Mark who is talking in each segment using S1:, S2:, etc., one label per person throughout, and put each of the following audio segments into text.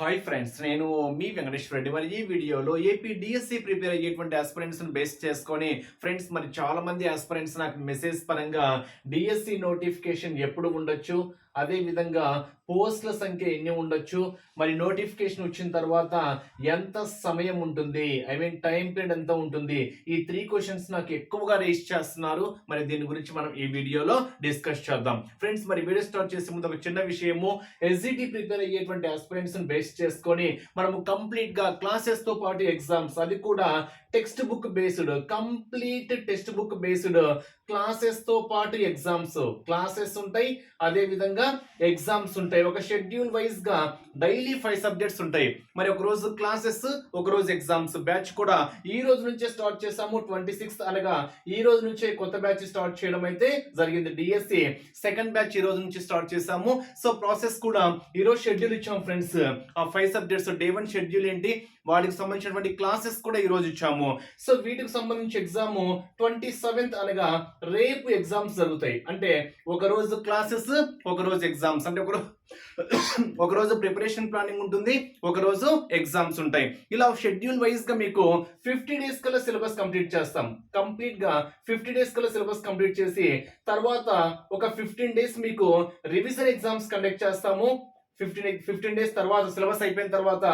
S1: Hi friends నేను మీ వెంకటేశ్వర రెడ్డి. మరి ఈ వీడియోలో ఏపీ డిఎస్సి ప్రిపేర్ అయ్యేటువంటి ఆస్పిరెంట్స్ బేస్ చేసుకొని ఫ్రెండ్స్ మరి చాలా మంది ఆస్పిరెంట్స్ నాకు మెసేజ్ పరంగా డిఎస్సి నోటిఫికేషన్ ఎప్పుడు ఉండొచ్చు? అదే విధంగా పోస్టుల సంఖ్య ఎన్ని ఉండొచ్చు? మరి నోటిఫికేషన్ వచ్చిన తర్వాత ఎంత సమయం ఉంటుంది? ఐ మీన్ టైం పీరియడ్ ఎంత ఉంటుంది? ఈ త్రీ క్వశ్చన్స్ నాకు ఎక్కువగా రేస్ చేస్తున్నారు. మరి దీని గురించి మనం ఈ వీడియోలో డిస్కస్ చేద్దాం. ఫ్రెండ్స్ మరి వీడియో స్టార్ట్ చేసే ముందు ఒక చిన్న విషయము. ఎస్జిటి ప్రిపేర్ అయ్యేటువంటి ఆస్పిరెంట్స్ బేస్ చేసుకొని మనము కంప్లీట్గా క్లాసెస్తో పాటు ఎగ్జామ్స్ అది కూడా text book based complete text book based క్లాసెస్తో పాటు ఎగ్జామ్స్ క్లాసెస్ ఉంటాయి. అదే విధంగా ఎగ్జామ్స్ ఉంటాయి. ఒక షెడ్యూల్ వైజ్గా డైలీ ఫైవ్ సబ్జెక్ట్స్ ఉంటాయి. మరి ఒక రోజు క్లాసెస్ ఒక రోజు ఎగ్జామ్స్ బ్యాచ్ కూడా ఈ రోజు నుంచే స్టార్ట్ చేసాము ట్వంటీ సిక్స్త్ అనగా ఈ రోజు నుంచే కొత్త బ్యాచ్ స్టార్ట్ చేయడం అయితే జరిగింది. డిఎస్సి సెకండ్ బ్యాచ్ ఈ రోజు నుంచి స్టార్ట్ చేసాము సో ప్రాసెస్ కూడా ఈ రోజు షెడ్యూల్ ఇచ్చాము ఫ్రెండ్స్ ఆ five subjects day one schedule ఏంటి? వాటికి సంబంధించినటువంటి క్లాసెస్ కూడా ఈరోజు ఇచ్చాము. సో వీటికి సంబంధించి ఎగ్జామ్ ట్వంటీ సెవెంత్ అనగా రేపు ఎగ్జామ్స్ జరుగుతాయి. అంటే ఒక రోజు క్లాసెస్ ఒక రోజు ఎగ్జామ్స్ అంటే ఒకరోజు ఒక రోజు ప్రిపరేషన్ ప్లానింగ్ ఉంటుంది ఒక రోజు ఎగ్జామ్స్ ఉంటాయి. ఇలా షెడ్యూల్ వైజ్గా మీకు ఫిఫ్టీ డేస్ కల్లా సిలబస్ కంప్లీట్ చేస్తాం. కంప్లీట్గా ఫిఫ్టీ డేస్ కల్లా సిలబస్ కంప్లీట్ చేసి తర్వాత ఒక ఫిఫ్టీన్ డేస్ మీకు రివిజన్ ఎగ్జామ్స్ కండక్ట్ చేస్తాము. ఫిఫ్టీన్ ఫిఫ్టీన్ డేస్ తర్వాత సిలబస్ అయిపోయిన తర్వాత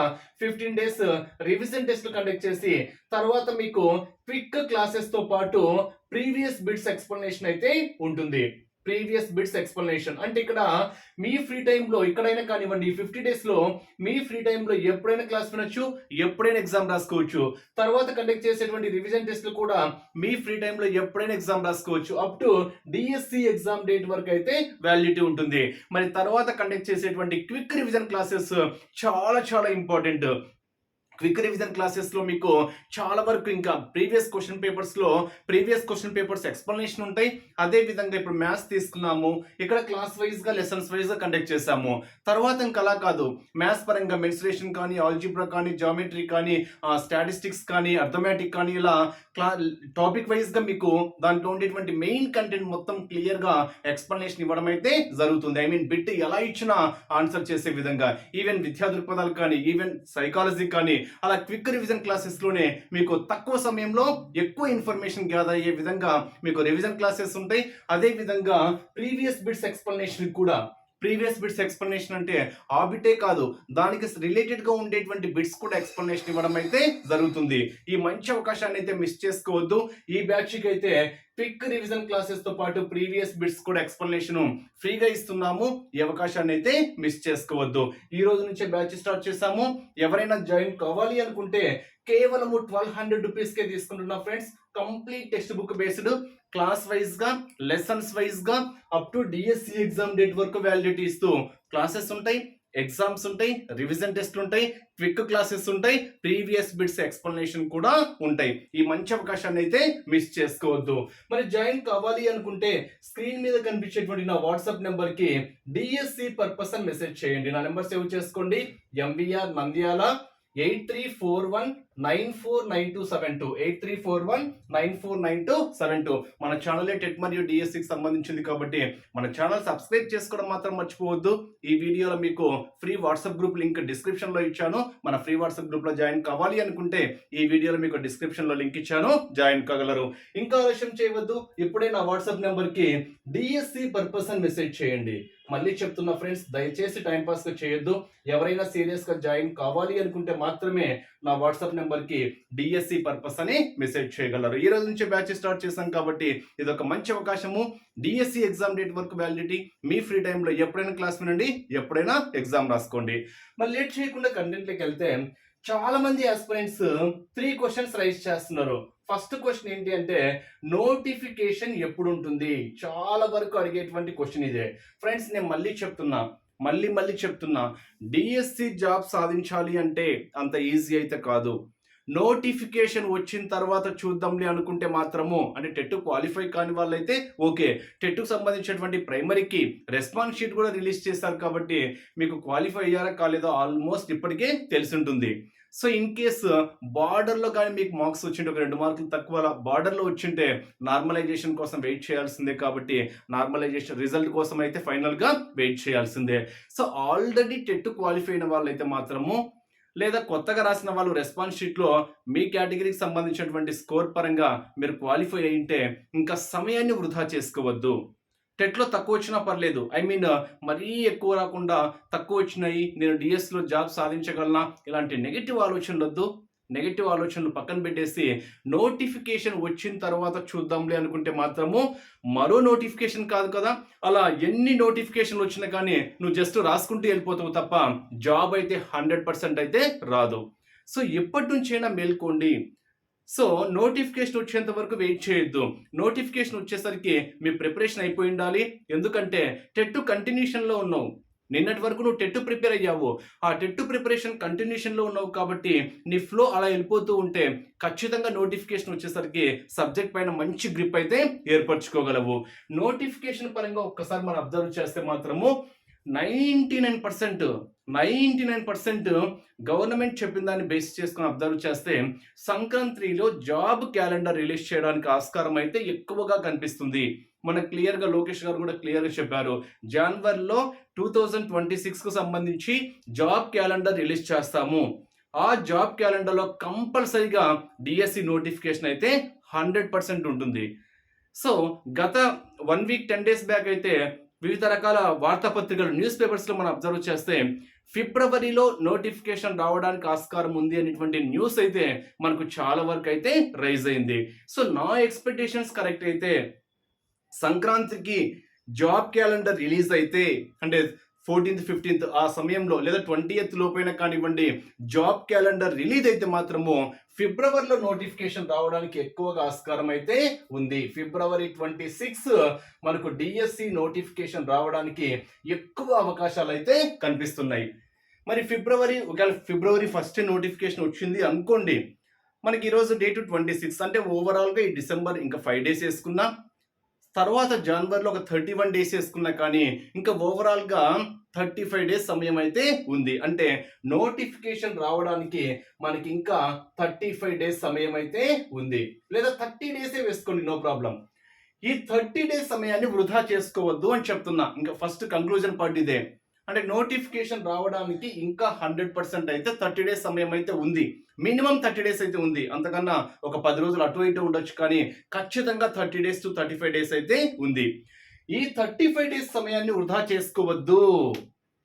S1: ఫిఫ్టీన్ డేస్ రివిజన్ టెస్ట్లు కండక్ట్ చేసి తర్వాత మీకు క్విక్ క్లాసెస్తో పాటు ప్రీవియస్ బిట్స్ ఎక్స్ప్లెనేషన్ అయితే ఉంటుంది. ప్రీవియస్ బిట్స్ ఎక్స్ప్లెనేషన్ అంటే ఇక్కడ మీ ఫ్రీ టైంలో ఎక్కడైనా కానివ్వండి ఫిఫ్టీ డేస్లో మీ ఫ్రీ టైంలో ఎప్పుడైనా క్లాస్ వినొచ్చు ఎప్పుడైనా ఎగ్జామ్ రాసుకోవచ్చు. తర్వాత కండక్ట్ చేసేటువంటి రివిజన్ టెస్ట్లు కూడా మీ ఫ్రీ టైంలో ఎప్పుడైనా ఎగ్జామ్ రాసుకోవచ్చు. Up to DSC exam date వరకు అయితే వ్యాలిడిటీ ఉంటుంది. మరి తర్వాత కండక్ట్ చేసేటువంటి క్విక్ రివిజన్ క్లాసెస్ చాలా చాలా ఇంపార్టెంట్ క్విక్ రివిజన్ క్లాసెస్లో మీకు చాలా వరకు ఇంకా ప్రీవియస్ క్వశ్చన్ పేపర్స్లో ప్రీవియస్ క్వశ్చన్ పేపర్స్ ఎక్స్ప్లెనేషన్ ఉంటాయి. అదే విధంగా ఇప్పుడు మ్యాథ్స్ తీసుకున్నాము. ఇక్కడ క్లాస్ వైజ్గా లెసన్స్ వైజ్గా కండక్ట్ చేసాము తర్వాత ఇంకా అలా కాదు. మ్యాథ్స్ పరంగా మెన్సురేషన్ కానీ ఆల్జిబ్రా కానీ జామెట్రీ కానీ స్టాటిస్టిక్స్ కానీ అర్థమెటిక్ కానీ ఇలా క్లా టాపిక్ వైజ్గా మీకు దాంట్లో ఉండేటువంటి మెయిన్ కంటెంట్ మొత్తం క్లియర్గా ఎక్స్ప్లెనేషన్ ఇవ్వడం అయితే జరుగుతుంది. ఐ మీన్ బిట్ ఎలా ఇచ్చినా ఆన్సర్ చేసే విధంగా. ఈవెన్ విద్యా దృక్పథాలు కానీ ఈవెన్ సైకాలజీ కానీ అలా క్విక్ రివిజన్ క్లాసెస్లోనే మీకు తక్కువ సమయంలో ఎక్కువ ఇన్ఫర్మేషన్ గ్యాదర్ అయ్యే విధంగా మీకు రివిజన్ క్లాసెస్ ఉంటాయి. అదే విధంగా ప్రీవియస్ బిట్స్ ఎక్స్ప్లెనేషన్ కూడా ప్రీవియస్ బిట్స్ ఎక్స్ప్లెనేషన్ అంటే ఆ బిటే కాదు దానికి రిలేటెడ్గా ఉండేటువంటి బిట్స్ కూడా ఎక్స్ప్లెనేషన్ ఇవ్వడం అయితే జరుగుతుంది. ఈ మంచి అవకాశాన్ని అయితే మిస్ చేసుకోవద్దు. ఈ బ్యాచ్కి అయితే క్విక్ రివిజన్ క్లాసెస్తో పాటు ప్రీవియస్ బిట్స్ కూడా ఎక్స్ప్లెనేషన్ ఫ్రీగా ఇస్తున్నాము. ఈ అవకాశాన్ని అయితే మిస్ చేసుకోవద్దు. ఈ రోజు నుంచే బ్యాచ్ స్టార్ట్ చేసాము ఎవరైనా జాయిన్ కావాలి అనుకుంటే కేవలము ట్వెల్వ్ హండ్రెడ్ రూపీస్ కే friends complete text book based class వైజ్గా లెసన్స్ వైజ్గా up to DSC exam date వరకు వ్యాలిడిటీ ఇస్తూ క్లాసెస్ ఉంటాయి ఎగ్జామ్స్ ఉంటాయి రివిజన్ టెస్ట్లు ఉంటాయి క్విక్ క్లాసెస్ ఉంటాయి ప్రీవియస్ బిట్స్ ఎక్స్ప్లెనేషన్ కూడా ఉంటాయి. ఈ మంచి అవకాశాన్ని అయితే మిస్ చేసుకోవద్దు. మరి జాయిన్ కావాలి అనుకుంటే స్క్రీన్ మీద కనిపించేటువంటి నా వాట్సాప్ నెంబర్కి డిఎస్సి పర్పస్ అని మెసేజ్ చేయండి. నా నెంబర్ సేవ్ చేసుకోండి. MVR Nandyala eight three four one nine four nine two seven two eight three four one nine four nine two seven two. మన ఛానల్ టెట్ మరియు డిఎస్సికి సంబంధించింది కాబట్టి మన ఛానల్ సబ్స్క్రైబ్ చేసుకోవడం మాత్రం మర్చిపోవద్దు. ఈ వీడియోలో మీకు ఫ్రీ వాట్సాప్ గ్రూప్ లింక్ డిస్క్రిప్షన్లో ఇచ్చాను. మన ఫ్రీ వాట్సాప్ గ్రూప్లో జాయిన్ కావాలి అనుకుంటే ఈ వీడియోలో మీకు డిస్క్రిప్షన్లో లింక్ ఇచ్చాను. జాయిన్ కాగలరు. ఇంకా ఆలస్యం చేయవద్దు. ఇప్పుడే నా వాట్సాప్ నెంబర్కి డిఎస్సి పర్పస్ అని మెసేజ్ చేయండి. మళ్ళీ చెప్తున్నా ఫ్రెండ్స్ దయచేసి టైం పాస్గా చేయొద్దు. ఎవరైనా సీరియస్గా జాయిన్ కావాలి అనుకుంటే మాత్రమే నా వాట్సాప్ నెంబర్కి డిఎస్సి పర్పస్ అని మెసేజ్ చేయగలరు. ఈ రోజు నుంచి బ్యాచ్ స్టార్ట్ చేశాం కాబట్టి ఇది ఒక మంచి అవకాశము. డిఎస్సి ఎగ్జామ్ డేట్ వరకు వ్యాలిడిటీ మీ ఫ్రీ టైంలో ఎప్పుడైనా క్లాస్ వినండి ఎప్పుడైనా ఎగ్జామ్ రాసుకోండి. మరి లేట్ చేయకుండా కంటెంట్లోకి వెళ్తే చాలా మంది ఆస్పిరెంట్స్ త్రీ క్వశ్చన్స్ రైజ్ చేస్తున్నారు. ఫస్ట్ క్వశ్చన్ ఏంటి అంటే నోటిఫికేషన్ ఎప్పుడు ఉంటుంది చాలా వరకు అడిగేటువంటి క్వశ్చన్ ఇదే. ఫ్రెండ్స్ నేను మళ్ళీ చెప్తున్నా మళ్ళీ మళ్ళీ చెప్తున్నా. డిఎస్సి జాబ్ సాధించాలి అంటే అంత ఈజీ అయితే కాదు. నోటిఫికేషన్ వచ్చిన తర్వాత చూద్దాంలే అనుకుంటే మాత్రము అంటే టెట్ క్వాలిఫై కాని వాళ్ళైతే ఓకే. టెట్కు సంబంధించినటువంటి ప్రైమరీకి రెస్పాన్స్ షీట్ కూడా రిలీజ్ చేస్తారు కాబట్టి మీకు క్వాలిఫై అయ్యారా కాలేదో ఆల్మోస్ట్ ఇప్పటికే తెలిసి ఉంటుంది. సో ఇన్ కేసు బార్డర్లో కానీ మీకు మార్క్స్ వచ్చింటే ఒక రెండు మార్కులు తక్కువ బార్డర్లో వచ్చింటే నార్మలైజేషన్ కోసం వెయిట్ చేయాల్సిందే కాబట్టి నార్మలైజేషన్ రిజల్ట్ కోసం అయితే ఫైనల్గా వెయిట్ చేయాల్సిందే. సో ఆల్రెడీ టెట్ క్వాలిఫై అయిన వాళ్ళైతే మాత్రము లేదా కొత్తగా రాసిన వాళ్ళు రెస్పాన్స్ షీట్లో మీ కేటగిరీకి సంబంధించినటువంటి స్కోర్ పరంగా మీరు క్వాలిఫై అయింటే ఇంకా సమయాన్ని వృధా చేసుకోవద్దు. టెట్లో తక్కువ వచ్చినా పర్లేదు ఐ మీన్ uh, మరీ ఎక్కువ రాకుండా తక్కువ వచ్చినాయి నేను డిఎస్లో జాబ్ సాధించగలనా? ఇలాంటి నెగిటివ్ ఆలోచనలు వద్దు నెగిటివ్ ఆలోచనలు పక్కన పెట్టేసి నోటిఫికేషన్ వచ్చిన తర్వాత చూద్దాంలే అనుకుంటే మాత్రము మరో నోటిఫికేషన్ కాదు కదా. అలా ఎన్ని నోటిఫికేషన్లు వచ్చినా కానీ నువ్వు జస్ట్ రాసుకుంటూ వెళ్ళిపోతావు తప్ప జాబ్ అయితే హండ్రెడ్ పర్సెంట్ అయితే రాదు. సో ఎప్పటి నుంచైనా మేల్కోండి. సో నోటిఫికేషన్ వచ్చేంత వరకు వెయిట్ చేయొద్దు. నోటిఫికేషన్ వచ్చేసరికి మీ ప్రిపరేషన్ అయిపోయి ఉండాలి. ఎందుకంటే టెట్ కంటిన్యూషన్లో ఉన్నావు. నిన్నటి వరకు నువ్వు టెట్ ప్రిపేర్ అయ్యావు. ఆ టెట్ ప్రిపరేషన్ కంటిన్యూషన్లో ఉన్నావు కాబట్టి నీ ఫ్లో అలా వెళ్ళిపోతూ ఉంటే ఖచ్చితంగా నోటిఫికేషన్ వచ్చేసరికి సబ్జెక్ట్ పైన మంచి గ్రిప్ అయితే ఏర్పరచుకోగలవు. నోటిఫికేషన్ పరంగా ఒక్కసారి మనం అబ్జర్వ్ చేస్తే మాత్రము ninety nine percent ninety nine percent government చెప్పిన దాన్ని బేస్ చేసుకుని అబ్జర్వ్ చేస్తే సంక్రాంతిలో జాబ్ క్యాలెండర్ రిలీజ్ చేయడానికి ఆస్కారం అయితే ఎక్కువగా కనిపిస్తుంది. మన క్లియర్గా లోకేష్ గారు కూడా క్లియర్గా చెప్పారు. జనవరిలో టూ థౌజండ్ ట్వంటీ సిక్స్కు సంబంధించి జాబ్ క్యాలెండర్ రిలీజ్ చేస్తాము. ఆ జాబ్ క్యాలెండర్లో కంపల్సరీగా డిఎస్సి నోటిఫికేషన్ అయితే హండ్రెడ్ పర్సెంట్ ఉంటుంది. సో గత one week ten days back అయితే వివిధ రకాల వార్తాపత్రికలు న్యూస్ పేపర్స్లో మనం అబ్జర్వ్ చేస్తే ఫిబ్రవరిలో నోటిఫికేషన్ రావడానికి ఆస్కారం ఉంది అనేటువంటి న్యూస్ అయితే మనకు చాలా వరకు అయితే రైజ్ అయింది. సో నా ఎక్స్పెక్టేషన్స్ కరెక్ట్ అయితే సంక్రాంతికి జాబ్ క్యాలెండర్ రిలీజ్ అయితే అంటే ఫోర్టీన్త్ ఫిఫ్టీన్త్ ఆ సమయంలో లేదా ట్వంటీ ఎయిత్ లోపైన కానివ్వండి జాబ్ క్యాలెండర్ రిలీజ్ అయితే మాత్రము ఫిబ్రవరిలో నోటిఫికేషన్ రావడానికి ఎక్కువగా ఆస్కారం అయితే ఉంది. ఫిబ్రవరి ట్వంటీ సిక్స్ మనకు డిఎస్సి నోటిఫికేషన్ రావడానికి ఎక్కువ అవకాశాలు అయితే కనిపిస్తున్నాయి. మరి ఫిబ్రవరి ఒకవేళ ఫిబ్రవరి ఫస్ట్ నోటిఫికేషన్ వచ్చింది అనుకోండి మనకి ఈరోజు డేట్ ట్వంటీ సిక్స్. అంటే ఓవరాల్గా ఈ డిసెంబర్ ఇంకా ఫైవ్ డేస్ వేసుకున్నా తర్వాత జనవరిలో ఒక థర్టీ వన్ డేస్ వేసుకున్నా కానీ ఇంకా ఓవరాల్గా థర్టీ ఫైవ్ డేస్ సమయం అయితే ఉంది. అంటే నోటిఫికేషన్ రావడానికి మనకి ఇంకా థర్టీ ఫైవ్ డేస్ సమయం అయితే ఉంది. లేదా థర్టీ డేసే వేసుకోండి నో ప్రాబ్లం ఈ థర్టీ డేస్ సమయాన్ని వృధా చేసుకోవద్దు అని చెప్తున్నా. ఇంకా ఫస్ట్ కంక్లూజన్ పార్ట్ ఇదే. అంటే నోటిఫికేషన్ రావడానికి ఇంకా హండ్రెడ్ పర్సెంట్ అయితే థర్టీ డేస్ సమయం అయితే ఉంది. మినిమం థర్టీ డేస్ అయితే ఉంది. అంతకన్నా ఒక పది రోజులు అటు ఇటు ఉండొచ్చు కానీ ఖచ్చితంగా thirty days to thirty five days అయితే ఉంది. ఈ థర్టీ ఫైవ్ డేస్ సమయాన్ని వృధా చేసుకోవద్దు.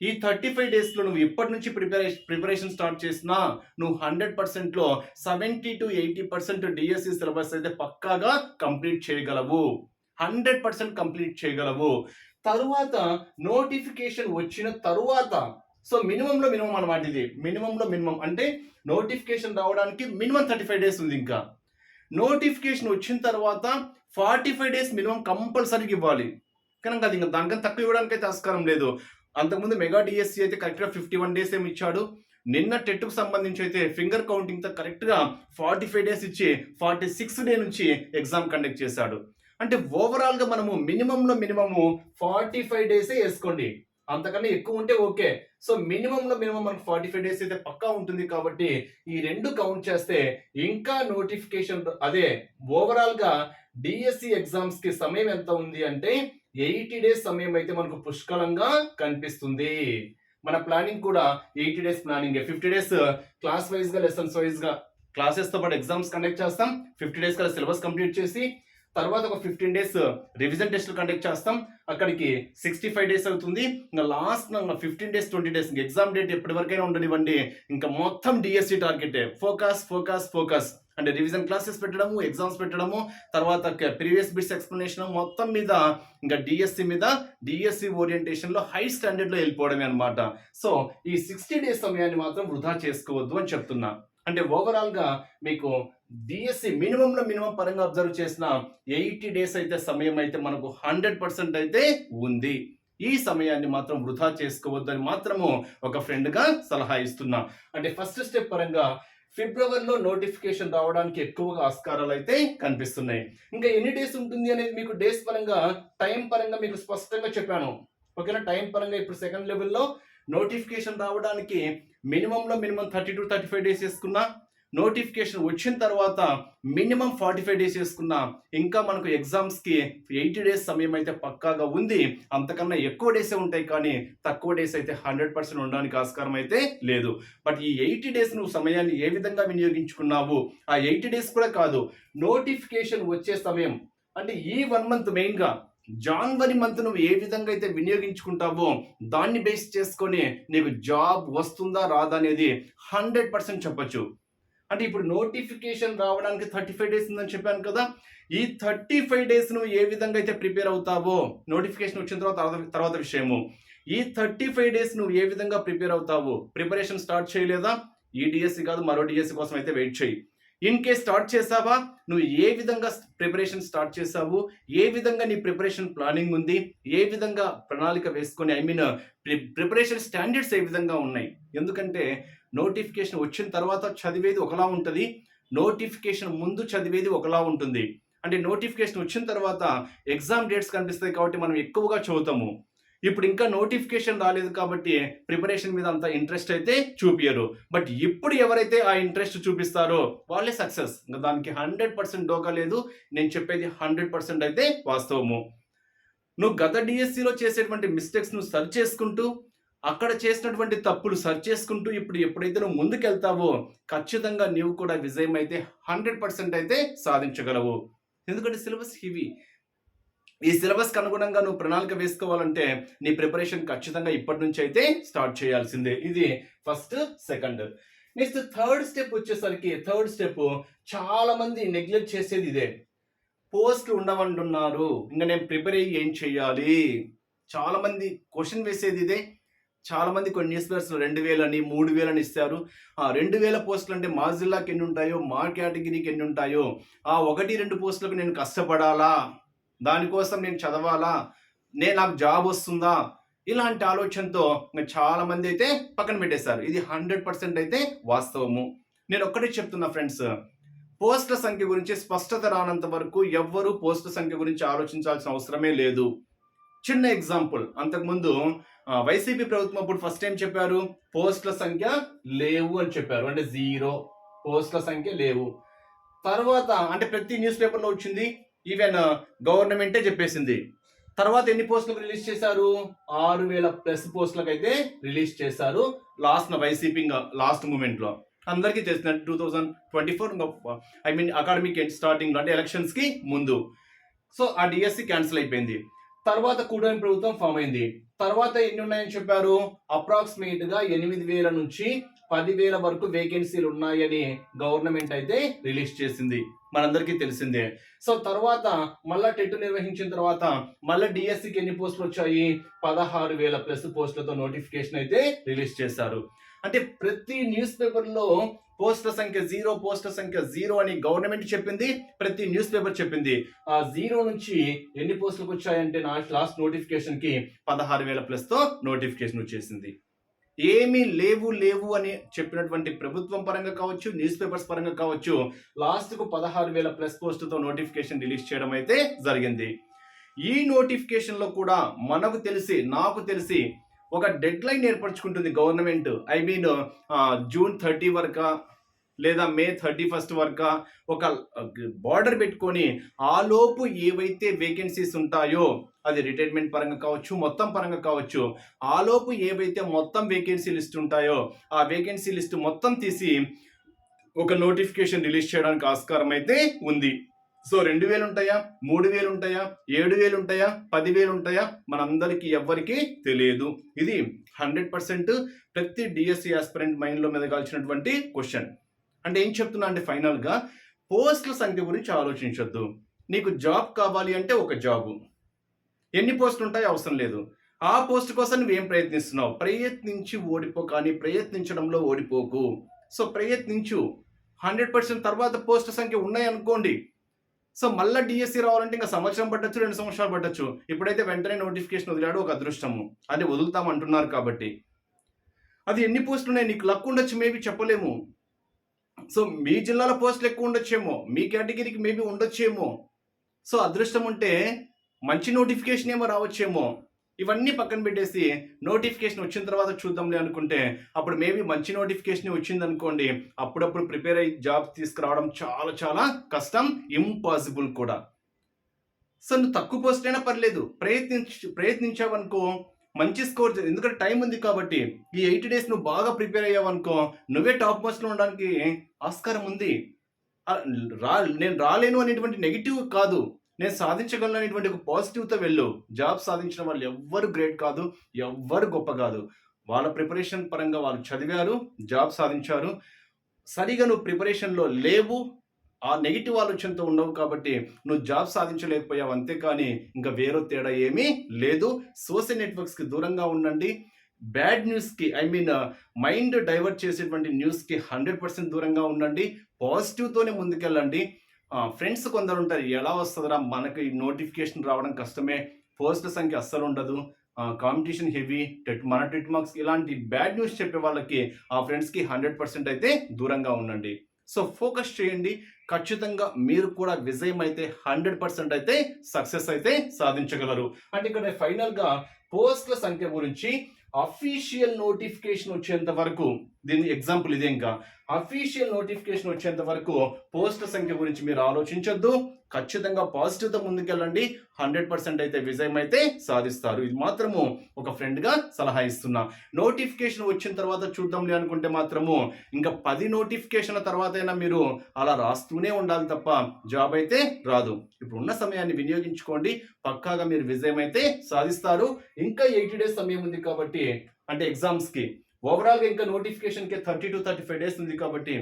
S1: ఈ థర్టీ ఫైవ్ డేస్లో నువ్వు ఇప్పటి నుంచి ప్రిపరేషన్ ప్రిపరేషన్ స్టార్ట్ చేసినా నువ్వు హండ్రెడ్ పర్సెంట్లో seventy to eighty percent DSC syllabus అయితే పక్కాగా కంప్లీట్ చేయగలవు. హండ్రెడ్ పర్సెంట్ కంప్లీట్ చేయగలవు. తరువాత నోటిఫికేషన్ వచ్చిన తరువాత సో మినిమంలో మినిమం అనమాట ఇది. మినిమంలో మినిమం అంటే నోటిఫికేషన్ రావడానికి మినిమం థర్టీ ఫైవ్ డేస్ ఉంది ఇంకా. నోటిఫికేషన్ వచ్చిన తర్వాత ఫార్టీ ఫైవ్ డేస్ మినిమం కంపల్సరీగా ఇవ్వాలి. కనుక అది ఇంకా దానికన్నా తక్కువ ఇవ్వడానికి అయితే ఆస్కారం లేదు. అంతకుముందు మెగా డిఎస్సి అయితే కరెక్ట్గా ఫిఫ్టీ వన్ డేస్ ఏమి ఇచ్చాడు. నిన్న టెట్కు సంబంధించి అయితే ఫింగర్ కౌంటింగ్తో కరెక్ట్గా ఫార్టీ ఫైవ్ డేస్ ఇచ్చి ఫార్టీ సిక్స్ డే నుంచి ఎగ్జామ్ కండక్ట్ చేశాడు. అంటే ఓవరాల్గా మనము మినిమంలో మినిమము ఫార్టీ ఫైవ్ డేసే వేసుకోండి. అంతకన్నా ఎక్కువ ఉంటే ఓకే. సో మినిమంలో మినిమం మనకు ఫార్టీ ఫైవ్ డేస్ అయితే పక్కా ఉంటుంది కాబట్టి ఈ రెండు కౌంట్ చేస్తే ఇంకా నోటిఫికేషన్ అదే ఓవరాల్గా డిఎస్సి ఎగ్జామ్స్కి సమయం ఎంత ఉంది అంటే ఎయిటీ డేస్ సమయం అయితే మనకు పుష్కలంగా కనిపిస్తుంది. మన ప్లానింగ్ కూడా eighty days planning fifty days class వైజ్గా లెసన్స్ వైజ్గా క్లాసెస్తో పాటు ఎగ్జామ్స్ కండక్ట్ చేస్తాం. ఫిఫ్టీ డేస్ కదా సిలబస్ కంప్లీట్ చేసి తర్వాత ఒక ఫిఫ్టీన్ డేస్ రివిజన్ టెస్ట్లు కండక్ట్ చేస్తాం. అక్కడికి సిక్స్టీ ఫైవ్ డేస్ అవుతుంది. ఇంకా last fifteen days twenty days ఇంకా ఎగ్జామ్ డేట్ ఎప్పటి వరకైనా ఉండనివ్వండి. ఇంకా మొత్తం డిఎస్సి టార్గెటే ఫోకస్ ఫోకస్ ఫోకస్ అంటే రివిజన్ క్లాసెస్ పెట్టడము ఎగ్జామ్స్ పెట్టడము తర్వాత ప్రీవియస్ బిట్స్ ఎక్స్ప్లెనేషన్ మొత్తం మీద ఇంకా డిఎస్సి మీద డిఎస్సి ఓరియంటేషన్లో హై స్టాండర్డ్లో వెళ్ళిపోవడమే అనమాట సో ఈ సిక్స్టీ డేస్ సమయాన్ని మాత్రం వృధా చేసుకోవద్దు అని చెప్తున్నా. అంటే ఓవరాల్గా మీకు డిఎస్సి మినిమంలో మినిమం పరంగా అబ్జర్వ్ చేసిన ఎయిటీ డేస్ అయితే సమయం అయితే మనకు హండ్రెడ్ పర్సెంట్ అయితే ఉంది. ఈ సమయాన్ని మాత్రం వృధా చేసుకోవద్దని మాత్రము ఒక ఫ్రెండ్గా సలహా ఇస్తున్నా. అంటే ఫస్ట్ స్టెప్ పరంగా ఫిబ్రవరిలో నోటిఫికేషన్ రావడానికి ఎక్కువగా ఆస్కారాలు అయితే కనిపిస్తున్నాయి. ఇంకా ఎన్ని డేస్ ఉంటుంది అనేది మీకు డేస్ పరంగా టైం పరంగా మీకు స్పష్టంగా చెప్పాను. ఓకేనా? టైం పరంగా ఇప్పుడు సెకండ్ లెవెల్లో నోటిఫికేషన్ రావడానికి మినిమంలో minimum thirty to thirty five days వేసుకున్నా నోటిఫికేషన్ వచ్చిన తర్వాత మినిమం ఫార్టీ ఫైవ్ డేస్ వేసుకున్నా ఇంకా మనకు ఎగ్జామ్స్కి ఎయిటీ డేస్ సమయం అయితే పక్కాగా ఉంది. అంతకన్నా ఎక్కువ డేసే ఉంటాయి కానీ తక్కువ డేస్ అయితే హండ్రెడ్ పర్సెంట్ ఉండడానికి ఆస్కారం అయితే లేదు. బట్ ఈ ఎయిటీ డేస్ నువ్వు సమయాన్ని ఏ విధంగా వినియోగించుకున్నావు? ఆ ఎయిటీ డేస్ కూడా కాదు నోటిఫికేషన్ వచ్చే సమయం. అంటే ఈ వన్ మంత్ మెయిన్గా జాన్వరి మంత్ నువ్వు ఏ విధంగా అయితే వినియోగించుకుంటావో దాన్ని బేస్ చేసుకొని నీకు జాబ్ వస్తుందా రాదా అనేది హండ్రెడ్ పర్సెంట్ చెప్పొచ్చు. అంటే ఇప్పుడు నోటిఫికేషన్ రావడానికి థర్టీ ఫైవ్ డేస్ ఉందని చెప్పాను కదా ఈ థర్టీ ఫైవ్ డేస్ నువ్వు ఏ విధంగా అయితే ప్రిపేర్ అవుతావో నోటిఫికేషన్ వచ్చిన తర్వాత తర్వాత- తర్వాత విషయము. ఈ థర్టీ ఫైవ్ డేస్ నువ్వు ఏ విధంగా ప్రిపేర్ అవుతావు ప్రిపరేషన్ స్టార్ట్ చేయలేదా? ఈ డిఎస్సి కాదు మరో డిఎస్సి కోసం అయితే వెయిట్ చేయి. ఇన్ కేస్ స్టార్ట్ చేసావా? నువ్వు ఏ విధంగా ప్రిపరేషన్ స్టార్ట్ చేసావు? ఏ విధంగా నీ ప్రిపరేషన్ ప్లానింగ్ ఉంది? ఏ విధంగా ప్రణాళిక వేసుకొని ఐ మీన్ ప్రిపరేషన్ స్టాండర్డ్స్ ఏ విధంగా ఉన్నాయి? ఎందుకంటే నోటిఫికేషన్ వచ్చిన తర్వాత చదివేది ఒకలా ఉంటుంది. నోటిఫికేషన్ ముందు చదివేది ఒకలా ఉంటుంది. అంటే నోటిఫికేషన్ వచ్చిన తర్వాత ఎగ్జామ్ డేట్స్ కనిపిస్తాయి కాబట్టి మనం ఎక్కువగా చదువుతాము. ఇప్పుడు ఇంకా నోటిఫికేషన్ రాలేదు కాబట్టి ప్రిపరేషన్ మీద అంత ఇంట్రెస్ట్ అయితే చూపించరు బట్ ఇప్పుడు ఎవరైతే ఆ ఇంట్రెస్ట్ చూపిస్తారో వాళ్ళే సక్సెస్ ఇంకా దానికి హండ్రెడ్ పర్సెంట్ డోకా లేదు. నేను చెప్పేది హండ్రెడ్ పర్సెంట్ అయితే వాస్తవము. నువ్వు గత డిఎస్సిలో చేసేటువంటి మిస్టేక్స్ నువ్వు సర్చ్ చేసుకుంటూ అక్కడ చేసినటువంటి తప్పులు సర్చ్ చేసుకుంటూ ఇప్పుడు ఎప్పుడైతే నువ్వు ముందుకెళ్తావో ఖచ్చితంగా నీవు కూడా విజయం అయితే హండ్రెడ్ పర్సెంట్ అయితే సాధించగలవు. ఎందుకంటే సిలబస్ హివీ ఈ సిలబస్కి అనుగుణంగా నువ్వు ప్రణాళిక వేసుకోవాలంటే నీ ప్రిపరేషన్ ఖచ్చితంగా ఇప్పటి నుంచి అయితే స్టార్ట్ చేయాల్సిందే. ఇది first. Second. Next third step వచ్చేసరికి థర్డ్ స్టెప్ చాలా మంది నెగ్లెక్ట్ చేసేది ఇదే. పోస్ట్లు ఉండమంటున్నారు ఇంకా నేను ప్రిపేర్ అయ్యి ఏం చేయాలి? చాలా మంది క్వశ్చన్ వేసేది ఇదే. చాలా మంది కొన్ని న్యూస్ పేపర్స్ రెండు వేలని మూడు వేలని ఇస్తారు. ఆ రెండు వేల పోస్టులు అంటే మా జిల్లాకి ఎన్ని ఉంటాయో మా కేటగిరీకి ఎన్ని ఉంటాయో ఆ ఒకటి రెండు పోస్టులకు నేను కష్టపడాలా? దానికోసం నేను చదవాలా? నేను నాకు జాబ్ వస్తుందా? ఇలాంటి ఆలోచనతో చాలా మంది అయితే పక్కన పెట్టేశారు. ఇది హండ్రెడ్ పర్సెంట్ అయితే వాస్తవము. నేను ఒక్కటే చెప్తున్నా ఫ్రెండ్స్ పోస్టుల సంఖ్య గురించి స్పష్టత రానంత వరకు ఎవ్వరూ పోస్టుల సంఖ్య గురించి ఆలోచించాల్సిన అవసరమే లేదు. చిన్న ఎగ్జాంపుల్ అంతకుముందు వైసీపీ ప్రభుత్వం అప్పుడు ఫస్ట్ టైం చెప్పారు? పోస్టుల సంఖ్య లేవు అని చెప్పారు. అంటే జీరో పోస్టుల సంఖ్య లేవు. తర్వాత అంటే ప్రతి న్యూస్ పేపర్లో వచ్చింది ఈవెన్ గవర్నమెంటే uh, చెప్పేసింది. తర్వాత ఎన్ని పోస్టులకు రిలీజ్ చేశారు? ఆరు వేల ప్లస్ పోస్టులకు అయితే రిలీజ్ చేశారు లాస్ట్ వైసీపీ లాస్ట్ మూమెంట్లో అందరికీ చేస్తున్నారు two thousand twenty four I mean academic starting అంటే ఎలక్షన్స్కి ముందు. సో ఆ డిఎస్సి క్యాన్సిల్ అయిపోయింది. తర్వాత కూడని ప్రభుత్వం ఫామ్ అయింది. తర్వాత ఎన్ని ఉన్నాయని చెప్పారు? అప్రాక్సిమేట్గా ఎనిమిది వేల నుంచి పదివేల వరకు వేకెన్సీలు ఉన్నాయని గవర్నమెంట్ అయితే రిలీజ్ చేసింది. మనందరికీ తెలిసిందే. సో తర్వాత మళ్ళా టెట్ నిర్వహించిన తర్వాత మళ్ళీ డిఎస్సికి ఎన్ని పోస్టులు వచ్చాయి? పదహారు వేల ప్లస్ పోస్టులతో నోటిఫికేషన్ అయితే రిలీజ్ చేశారు. అంటే ప్రతి న్యూస్ పేపర్లో పోస్టుల సంఖ్య జీరో పోస్టుల సంఖ్య జీరో అని గవర్నమెంట్ చెప్పింది ప్రతి న్యూస్ పేపర్ చెప్పింది. ఆ జీరో నుంచి ఎన్ని పోస్టులకు వచ్చాయంటే నా లాస్ట్ నోటిఫికేషన్కి పదహారు వేల ప్లస్తో నోటిఫికేషన్ వచ్చేసింది. ఏమీ లేవు లేవు అని చెప్పినటువంటి ప్రభుత్వం పరంగా కావచ్చు న్యూస్ పేపర్స్ పరంగా కావచ్చు లాస్ట్కు పదహారు వేల ప్లస్ పోస్టుతో నోటిఫికేషన్ రిలీజ్ చేయడం అయితే జరిగింది. ఈ నోటిఫికేషన్లో కూడా మనకు తెలిసి నాకు తెలిసి ఒక deadline ఏర్పరచుకుంటుంది government. I mean June thirty వరకు లేదా మే థర్టీ ఫస్ట్ వరకు ఒక బార్డర్ పెట్టుకొని ఆలోపు ఏవైతే వేకెన్సీస్ ఉంటాయో అది రిటైర్మెంట్ పరంగా కావచ్చు మొత్తం పరంగా కావచ్చు ఆలోపు ఏవైతే మొత్తం వేకెన్సీ లిస్ట్ ఉంటాయో ఆ వేకెన్సీ లిస్ట్ మొత్తం తీసి ఒక నోటిఫికేషన్ రిలీజ్ చేయడానికి ఆస్కారం అయితే ఉంది. సో రెండు వేలు ఉంటాయా? మూడు వేలు ఉంటాయా? ఏడు వేలు ఉంటాయా? పదివేలు ఉంటాయా? మనందరికీ ఎవ్వరికీ తెలియదు. ఇది హండ్రెడ్ పర్సెంట్ ప్రతి డిఎస్సి ఆస్పిరెంట్ మైండ్లో మెదగాల్సినటువంటి క్వశ్చన్ అంటే ఏం చెప్తున్నా అంటే ఫైనల్గా పోస్టుల సంఖ్య గురించి ఆలోచించొద్దు. నీకు జాబ్ కావాలి అంటే ఒక జాబు. ఎన్ని పోస్టులు ఉంటాయో అవసరం లేదు. ఆ పోస్ట్ కోసం నువ్వేం ప్రయత్నిస్తున్నావు? ప్రయత్నించి ఓడిపో కానీ ప్రయత్నించడంలో ఓడిపోకు. సో ప్రయత్నించు. హండ్రెడ్ పర్సెంట్ తర్వాత పోస్ట్ సంఖ్య ఉన్నాయనుకోండి. సో మళ్ళీ డిఎస్సి రావాలంటే ఇంకా సంవత్సరం పట్టొచ్చు రెండు సంవత్సరాలు పట్టచ్చు. ఇప్పుడైతే వెంటనే నోటిఫికేషన్ వదిలాడు ఒక అదృష్టము. అది వదులుతాం అంటున్నారు కాబట్టి. అది ఎన్ని పోస్టులు ఉన్నాయి నీకు లక్ ఉండొచ్చు మేబీ చెప్పలేము. సో మీ జిల్లాలో పోస్టులు ఎక్కువ ఉండొచ్చేమో మీ కేటగిరీకి మేబీ ఉండొచ్చేమో. సో అదృష్టం ఉంటే మంచి నోటిఫికేషన్ ఏమో రావచ్చేమో. ఇవన్నీ పక్కన పెట్టేసి నోటిఫికేషన్ వచ్చిన తర్వాత చూద్దాంలే అనుకుంటే అప్పుడు మేబీ మంచి నోటిఫికేషన్ వచ్చింది అనుకోండి అప్పుడప్పుడు ప్రిపేర్ అయ్యి జాబ్ తీసుకురావడం చాలా చాలా కష్టం ఇంపాసిబుల్ కూడా. సో నువ్వు తక్కువ పోస్ట్ అయినా పర్లేదు ప్రయత్నించ ప్రయత్నించావనుకో మంచి స్కోర్ ఎందుకంటే టైం ఉంది కాబట్టి ఈ ఎయిట్ డేస్ నువ్వు బాగా ప్రిపేర్ అయ్యావనుకో నువ్వే టాప్ మోస్ట్లో ఉండడానికి ఆస్కారం ఉంది. రా నేను రాలేను అనేటువంటి నెగిటివ్ కాదు. నేను సాధించగలను అనేటువంటి ఒక పాజిటివ్తో వెళ్ళు. జాబ్ సాధించిన వాళ్ళు ఎవ్వరు గ్రేట్ కాదు ఎవ్వరు గొప్ప కాదు. వాళ్ళ ప్రిపరేషన్ పరంగా వాళ్ళు చదివారు జాబ్ సాధించారు. సరిగా నువ్వు ప్రిపరేషన్లో లేవు ఆ నెగిటివ్ ఆలోచనతో ఉండవు కాబట్టి నువ్వు జాబ్ సాధించలేకపోయావు అంతేకాని ఇంకా వేరే తేడా ఏమీ లేదు. సోషల్ నెట్వర్క్స్కి దూరంగా ఉండండి. బ్యాడ్ న్యూస్కి ఐ మీన్ మైండ్ డైవర్ట్ చేసేటువంటి న్యూస్కి హండ్రెడ్ పర్సెంట్ దూరంగా ఉండండి. పాజిటివ్తోనే ముందుకెళ్ళండి. ఫ్రెండ్స్ కొందరు ఉంటారు ఎలా వస్తుందిరా? మనకి నోటిఫికేషన్ రావడం కష్టమే. పోస్ట్ సంఖ్య అస్సలు ఉండదు. Competition heavy. టెట్ మన టెట్ మార్క్స్ ఇలాంటి బ్యాడ్ న్యూస్ చెప్పే వాళ్ళకి ఆ ఫ్రెండ్స్కి హండ్రెడ్ పర్సెంట్ అయితే దూరంగా ఉండండి. సో ఫోకస్ చేయండి. ఖచ్చితంగా మీరు కూడా విజయం అయితే హండ్రెడ్ పర్సెంట్ అయితే సక్సెస్ అయితే సాధించగలరు. అంటే ఇక్కడ ఫైనల్గా పోస్ట్ల సంఖ్య గురించి అఫీషియల్ నోటిఫికేషన్ వచ్చేంత వరకు దీని ఎగ్జాంపుల్ ఇదే ఇంకా. అఫీషియల్ నోటిఫికేషన్ వచ్చేంత వరకు పోస్ట్ల సంఖ్య గురించి మీరు ఆలోచించొద్దు. ఖచ్చితంగా పాజిటివ్తో ముందుకెళ్ళండి. హండ్రెడ్ పర్సెంట్ అయితే విజయం అయితే సాధిస్తారు. ఇది మాత్రము ఒక ఫ్రెండ్గా సలహా ఇస్తున్నా. నోటిఫికేషన్ వచ్చిన తర్వాత చూద్దాంలే అనుకుంటే మాత్రము ఇంకా పది నోటిఫికేషన్ల తర్వాత అయినా మీరు అలా రాస్తూనే ఉండాలి తప్ప జాబ్ అయితే రాదు. ఇప్పుడు ఉన్న సమయాన్ని వినియోగించుకోండి. పక్కాగా మీరు విజయం అయితే సాధిస్తారు. ఇంకా ఎయిటీ డేస్ సమయం ఉంది కాబట్టి అంటే ఎగ్జామ్స్కి ఓవరాల్గా ఇంకా నోటిఫికేషన్కి thirty to thirty five days ఉంది కాబట్టి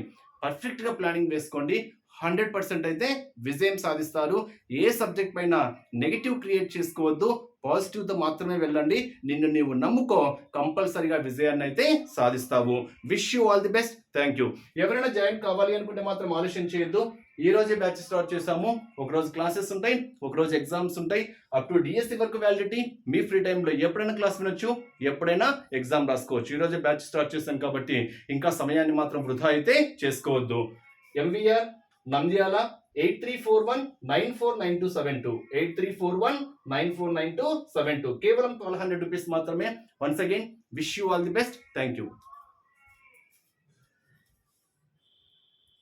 S1: పర్ఫెక్ట్గా ప్లానింగ్ వేసుకోండి. హండ్రెడ్ పర్సెంట్ అయితే విజయం సాధిస్తారు. ఏ సబ్జెక్ట్ పైన నెగిటివ్ క్రియేట్ చేసుకోవద్దు. పాజిటివ్తో మాత్రమే వెళ్ళండి. నిన్ను నీవు నమ్ముకో. కంపల్సరీగా విజయాన్ని అయితే సాధిస్తావు. Wish you all the best thank you ఎవరైనా జాయిన్ కావాలి అనుకుంటే మాత్రం ఆలోచన చేయొద్దు. ఈ రోజే బ్యాచ్ స్టార్ట్ చేసాము ఒక రోజు క్లాసెస్ ఉంటాయి. ఒకరోజు ఎగ్జామ్స్ ఉంటాయి. అప్ టు డిఎస్సి వరకు వ్యాలిడిటీ మీ ఫ్రీ టైంలో ఎప్పుడైనా క్లాస్ వినొచ్చు. ఎప్పుడైనా ఎగ్జామ్ రాసుకోవచ్చు. ఈరోజే బ్యాచ్ స్టార్ట్ చేశాం కాబట్టి ఇంకా సమయాన్ని మాత్రం వృధా అయితే చేసుకోవద్దు. MVR Nandyal eight three four one nine four nine two seven two eight three four one nine four nine two seven two కేవలం ట్వెల్వ్ హండ్రెడ్ రూపీస్ మాత్రమే. Once again wish you all the best thank you